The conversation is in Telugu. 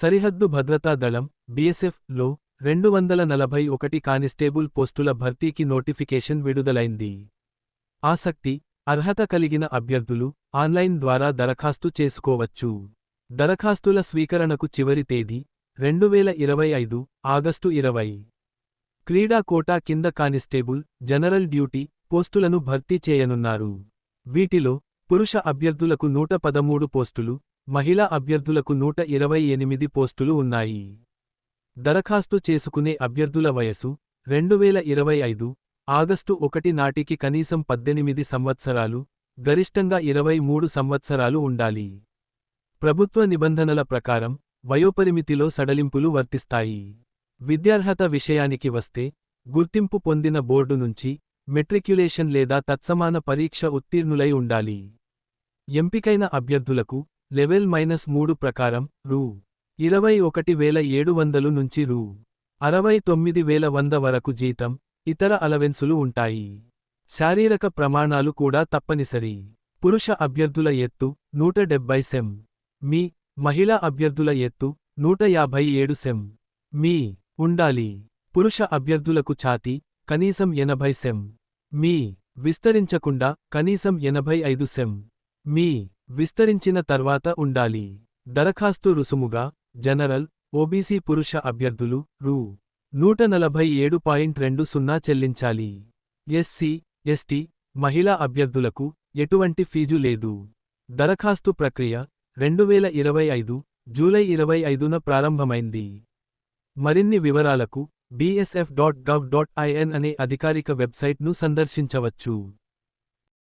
సరిహద్దు భద్రతా దళం బీఎస్ఎఫ్లో రెండు వందల నలభై ఒకటి కానిస్టేబుల్ పోస్టుల భర్తీకి నోటిఫికేషన్ విడుదలైంది. ఆసక్తి అర్హత కలిగిన అభ్యర్థులు ఆన్లైన్ ద్వారా దరఖాస్తు చేసుకోవచ్చు. దరఖాస్తుల స్వీకరణకు చివరి తేదీ రెండు వేల ఇరవై ఐదు ఆగస్టు ఇరవై. క్రీడా కోటా కింద కానిస్టేబుల్ జనరల్ డ్యూటీ పోస్టులను భర్తీ చేయనున్నారు. వీటిలో పురుష అభ్యర్థులకు నూట పదమూడు పోస్టులు మహిళా అభ్యర్థులకు నూట ఇరవై ఎనిమిది పోస్టులు ఉన్నాయి. దరఖాస్తు చేసుకునే అభ్యర్థుల వయసు రెండు వేల ఇరవై ఐదు ఆగస్టు ఒకటి నాటికి కనీసం పద్దెనిమిది సంవత్సరాలు గరిష్టంగా ఇరవై మూడు సంవత్సరాలు ఉండాలి. ప్రభుత్వ నిబంధనల ప్రకారం వయోపరిమితిలో సడలింపులు వర్తిస్తాయి. విద్యార్హత విషయానికి వస్తే గుర్తింపు పొందిన బోర్డు నుంచి మెట్రిక్యులేషన్ లేదా తత్సమాన పరీక్ష ఉత్తీర్ణులై ఉండాలి. ఎంపికైన అభ్యర్థులకు లెవెల్ మైనస్ మూడు ప్రకారం రూ. ఇరవై ఒకటి వేల ఏడు వందలు నుంచి రూ. అరవై తొమ్మిది వేల వంద వరకు జీతం ఇతర అలవెన్సులు ఉంటాయి. శారీరక ప్రమాణాలు కూడా తప్పనిసరి. పురుష అభ్యర్థుల ఎత్తు నూట డెబ్బై సెం. మీ మహిళా అభ్యర్థుల ఎత్తు నూట యాభై ఏడు సెం. మీ ఉండాలి. పురుష అభ్యర్థులకు ఛాతీ కనీసం ఎనభై సెం. మీ విస్తరించకుండా కనీసం ఎనభై ఐదు సెం. మీ విస్తరించిన తర్వాత ఉండాలి. దరఖాస్తు రుసుముగా జనరల్ ఓబీసీ పురుష అభ్యర్థులు రూ. నూట నలభై ఏడు పాయింట్ రెండు సున్నా చెల్లించాలి. ఎస్సీ ఎస్టీ మహిళా అభ్యర్థులకు ఎటువంటి ఫీజు లేదు. దరఖాస్తు ప్రక్రియ రెండు వేల ఇరవై ఐదు జూలై ఇరవై ఐదున ప్రారంభమైంది. మరిన్ని వివరాలకు BSF dot gov dot IN అనే అధికారిక వెబ్సైట్ను సందర్శించవచ్చు.